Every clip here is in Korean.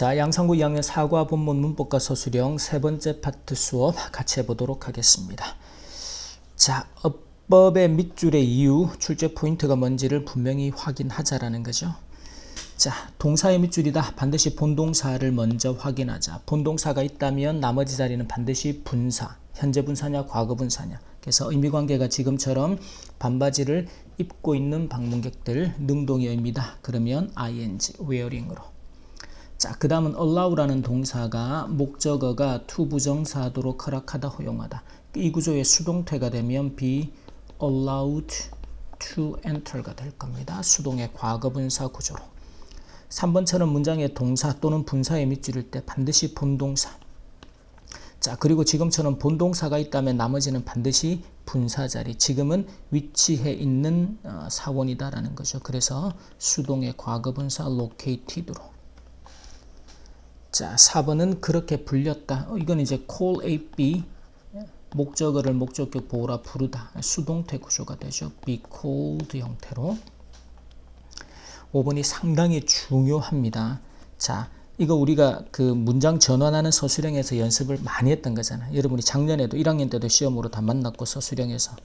자, 양상구 2학년 사과 본문 문법과 서술형 세 번째 파트 수업 같이 해보도록 하겠습니다. 자, 어법의 밑줄의 이유, 출제 포인트가 뭔지를 분명히 확인하자라는 거죠. 자, 동사의 밑줄이다. 반드시 본동사를 먼저 확인하자. 본동사가 있다면 나머지 자리는 반드시 분사. 현재 분사냐, 과거 분사냐. 그래서 의미 관계가 지금처럼 반바지를 입고 있는 방문객들 능동의 의미다. 그러면 ing, wearing으로. 자, 그 다음은 allow라는 동사가 목적어가 to 부정사도록 허락하다, 허용하다. 이 구조의 수동태가 되면 be allowed to enter가 될 겁니다. 수동의 과거분사 구조로. 3번처럼 문장의 동사 또는 분사의 밑줄일 때 반드시 본동사. 자, 그리고 지금처럼 본동사가 있다면 나머지는 반드시 분사 자리. 지금은 위치해 있는 어, 사원이다라는 거죠. 그래서 수동의 과거분사 located로. 자, 4번은 그렇게 불렸다. 어, 이건 이제 call A, B 목적어를 목적격 보호라 부르다. 수동태 구조가 되죠. be called 형태로. 5번이 상당히 중요합니다. 자, 이거 우리가 그 문장 전환하는 서술형에서 연습을 많이 했던 거잖아요. 여러분이 작년에도 1학년 때도 시험으로 다 만났고 서술형에서.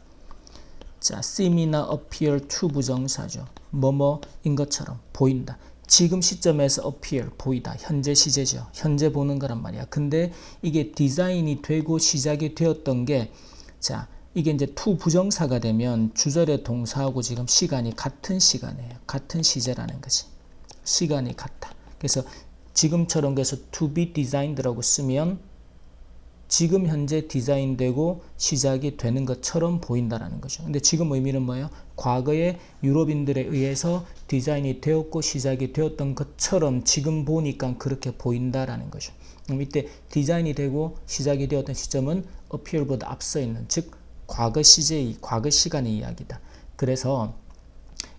자, seem이나 appear to 부정사죠. 뭐뭐인 것처럼 보인다. 지금 시점에서 appear 보이다. 현재 시제죠. 현재 보는 거란 말이야. 근데 이게 디자인이 되고 시작이 되었던 게 자, 이게 이제 to 부정사가 되면 주절의 동사하고 지금 시간이 같은 시간이에요. 같은 시제라는 거지. 시간이 같다. 그래서 지금처럼 그래서 to be designed라고 쓰면 지금 현재 디자인되고 시작이 되는 것처럼 보인다라는 거죠. 근데 지금 의미는 뭐예요? 과거에 유럽인들에 의해서 디자인이 되었고 시작이 되었던 것처럼 지금 보니까 그렇게 보인다라는 거죠. 그럼 이때 디자인이 되고 시작이 되었던 시점은 appear보다 앞서 있는 즉 과거 시제의 과거 시간의 이야기다. 그래서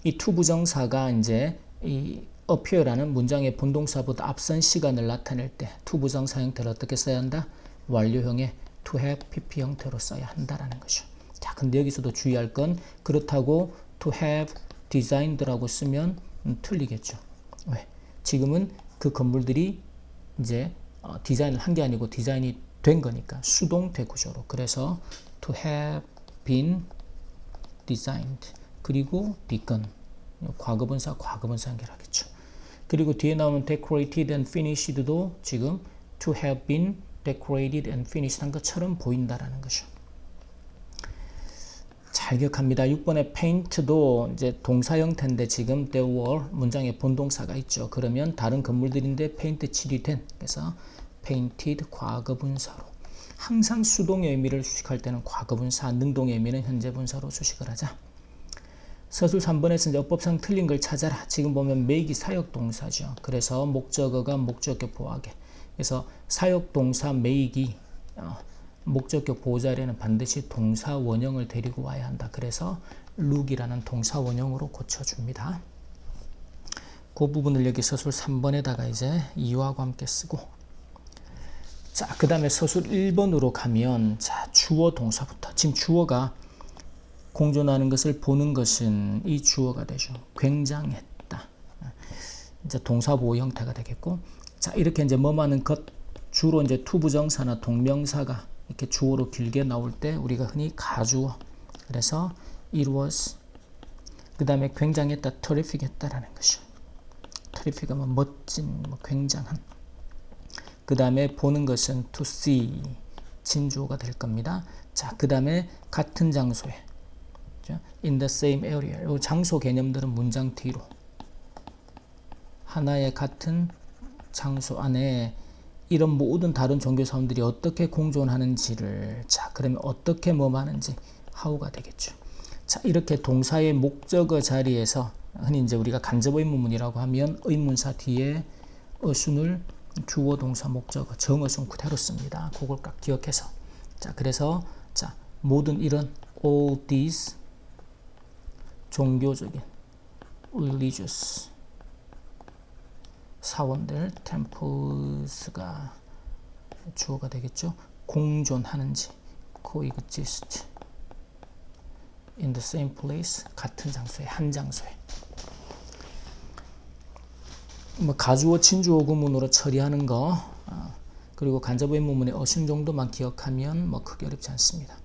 이 to 부정사가 이제 이 appear라는 문장의 본동사보다 앞선 시간을 나타낼 때 to 부정사 형태를 어떻게 써야 한다? 완료형의 to have pp 형태로 써야 한다라는 거죠. 자, 근데 여기서도 주의할 건 그렇다고 to have designed라고 쓰면 음, 틀리겠죠. 왜? 지금은 그 건물들이 이제 어, 디자인을 한 게 아니고 디자인이 된 거니까 수동태 구조로. 그래서 to have been designed 그리고 begun 과거분사 과거분사 연결하겠죠. 그리고 뒤에 나오는 decorated and finished도 지금 to have been decorated and finished 한 것처럼 보인다라는 거죠. 잘 기억합니다. 6번의 paint도 이제 동사 형태인데 지금 there were 문장에 본동사가 있죠. 그러면 다른 건물들인데 페인트 칠이 된 그래서 painted 과거 분사로 항상 수동의 의미를 수식할 때는 과거 분사, 능동의 의미는 현재 분사로 수식을 하자. 서술 3번에서 이제 어법상 틀린 걸 찾아라. 지금 보면 make이 사역 동사죠. 그래서 목적어가 목적격 보호하게. 그래서 사역동사 make이 어, 목적격 보호 자리에는 반드시 동사 원형을 데리고 와야 한다. 그래서 look이라는 동사 원형으로 고쳐줍니다. 그 부분을 여기 서술 3번에다가 이제 이유하고 함께 쓰고 자, 그 다음에 서술 1번으로 가면 자, 주어 동사부터 지금 주어가 공존하는 것을 보는 것은 이 주어가 되죠. 굉장했다. 이제 동사 보호 형태가 되겠고 자, 이렇게 이제 뭐하는 것 주로 이제 투부정사나 동명사가 이렇게 주어로 길게 나올 때 우리가 흔히 가주어 그래서 it was 그 다음에 굉장했다 terrific 했다라는 것이죠 terrific 뭐 멋진 뭐 굉장한 그 다음에 보는 것은 to see 진주어가 될 겁니다. 자 그 다음에 같은 장소에 in the same area. 이 장소 개념들은 문장 뒤로. 하나의 같은 장소 안에 이런 모든 다른 종교 사람들이 어떻게 공존하는지를 자 그러면 어떻게 뭐 하는지 how가 되겠죠. 자 이렇게 동사의 목적어 자리에서 흔히 이제 우리가 간접 의문문이라고 하면 의문사 뒤에 어순을 주어 동사 목적어 정어순 그대로 씁니다. 그걸 딱 기억해서 자 그래서 자 모든 이런 all these 종교적인 religious 사원들 템플스가 주어가 되겠죠. 공존하는지 coexist in the same place 같은 장소에 한 장소에 뭐 가주어 친주어 구문으로 처리하는 거 아, 그리고 간접의 문문의 어순 정도만 기억하면 뭐 크게 어렵지 않습니다.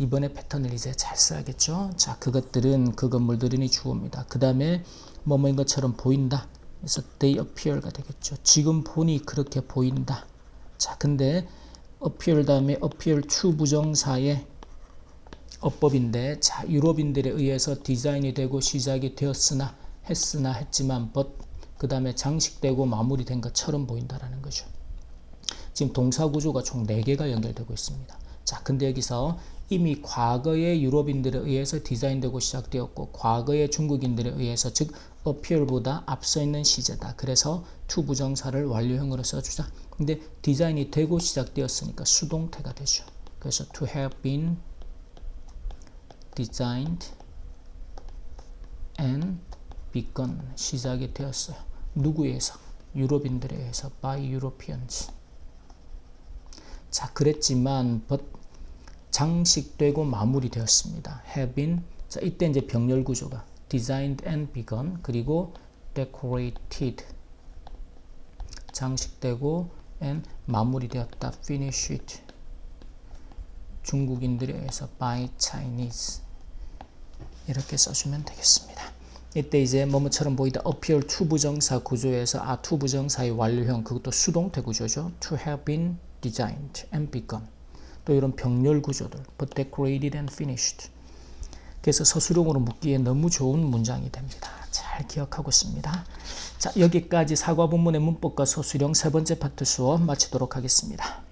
이번에 패턴을 이제 잘 써야겠죠. 자, 그것들은 그 건물들이 주어입니다. 그 다음에 뭐뭐인 것처럼 보인다. 그래서 they appear가 되겠죠. 지금 보니 그렇게 보인다. 자, 근데 appear 다음에 appear to 부정사의 어법인데 자 유럽인들에 의해서 디자인이 되고 시작이 되었으나 했으나 했지만 but 그 다음에 장식되고 마무리된 것처럼 보인다라는 거죠. 지금 동사 구조가 총 4개가 연결되고 있습니다. 자, 근데 여기서 이미 과거의 유럽인들에 의해서 디자인되고 시작되었고 과거의 중국인들에 의해서 즉 appear보다 앞서 있는 시제다. 그래서 to 부정사를 완료형으로 써주자. 근데 디자인이 되고 시작되었으니까 수동태가 되죠. 그래서 to have been designed and begun 시작이 되었어요. 누구에서? 유럽인들에 의해서 by Europeans. 자, 그랬지만 but 장식되고 마무리되었습니다. have been 자, 이때 이제 병렬 구조가 designed and begun 그리고 decorated 장식되고 and 마무리되었다. finished 중국인들에 의해서 by Chinese 이렇게 써주면 되겠습니다. 이때 이제 뭐뭐처럼 보이다 appear to 부정사 구조에서 아 to 부정사의 완료형 그것도 수동태 구조죠. to have been designed and begun 또 이런 병렬 구조들 but decorated and finished 그래서 서술형으로 묻기에 너무 좋은 문장이 됩니다. 잘 기억하고 있습니다. 자 여기까지 사과 본문의 문법과 서술형 세 번째 파트 수업 마치도록 하겠습니다.